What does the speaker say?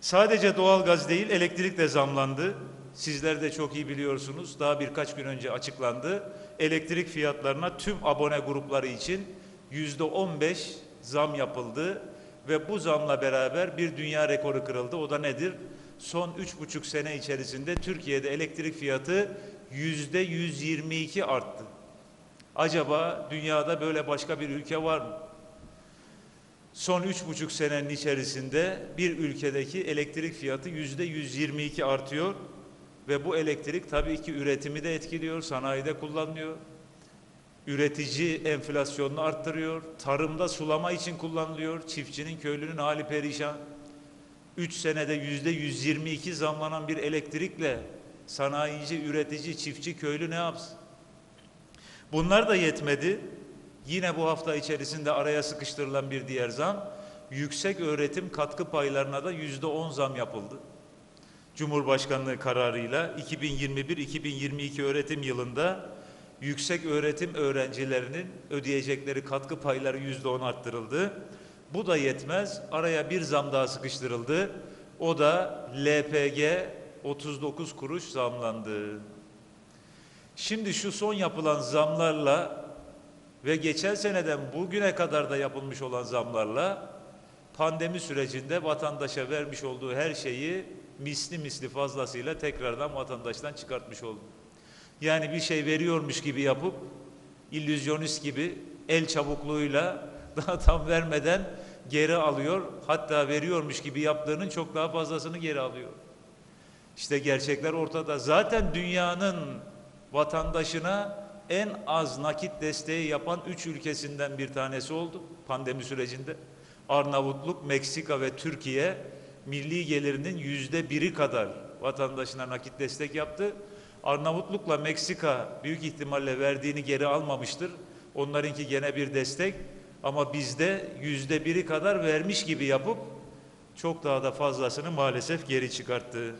Sadece doğalgaz değil, elektrik de zamlandı. Sizler de çok iyi biliyorsunuz. Daha birkaç gün önce açıklandı. Elektrik fiyatlarına tüm abone grupları için yüzde 15 zam yapıldı ve bu zamla beraber bir dünya rekoru kırıldı. O da nedir? Son üç buçuk sene içerisinde Türkiye'de elektrik fiyatı yüzde 122 arttı. Acaba dünyada böyle başka bir ülke var mı? Son üç buçuk senenin içerisinde bir ülkedeki elektrik fiyatı yüzde 122 artıyor ve bu elektrik tabii ki üretimi de etkiliyor, sanayide kullanılıyor. Üretici enflasyonunu arttırıyor, tarımda sulama için kullanılıyor, çiftçinin, köylünün hali perişan. Üç senede yüzde 122 zamlanan bir elektrikle sanayici, üretici, çiftçi, köylü ne yapsın? Bunlar da yetmedi. Yine bu hafta içerisinde araya sıkıştırılan bir diğer zam, yüksek öğretim katkı paylarına da yüzde on zam yapıldı. Cumhurbaşkanlığı kararıyla 2021-2022 öğretim yılında yüksek öğretim öğrencilerinin ödeyecekleri katkı payları yüzde on arttırıldı. Bu da yetmez. Araya bir zam daha sıkıştırıldı. O da LPG 39 kuruş zamlandı. Şimdi şu son yapılan zamlarla ve geçen seneden bugüne kadar da yapılmış olan zamlarla pandemi sürecinde vatandaşa vermiş olduğu her şeyi misli misli fazlasıyla tekrardan vatandaştan çıkartmış oldu. Yani bir şey veriyormuş gibi yapıp illüzyonist gibi el çabukluğuyla daha tam vermeden geri alıyor. Hatta veriyormuş gibi yaptığının çok daha fazlasını geri alıyor. İşte gerçekler ortada. Zaten dünyanın vatandaşına en az nakit desteği yapan üç ülkesinden bir tanesi oldu pandemi sürecinde. Arnavutluk, Meksika ve Türkiye milli gelirinin yüzde biri kadar vatandaşına nakit destek yaptı. Arnavutlukla Meksika büyük ihtimalle verdiğini geri almamıştır. Onlarınki gene bir destek ama bizde yüzde biri kadar vermiş gibi yapıp çok daha da fazlasını maalesef geri çıkarttı.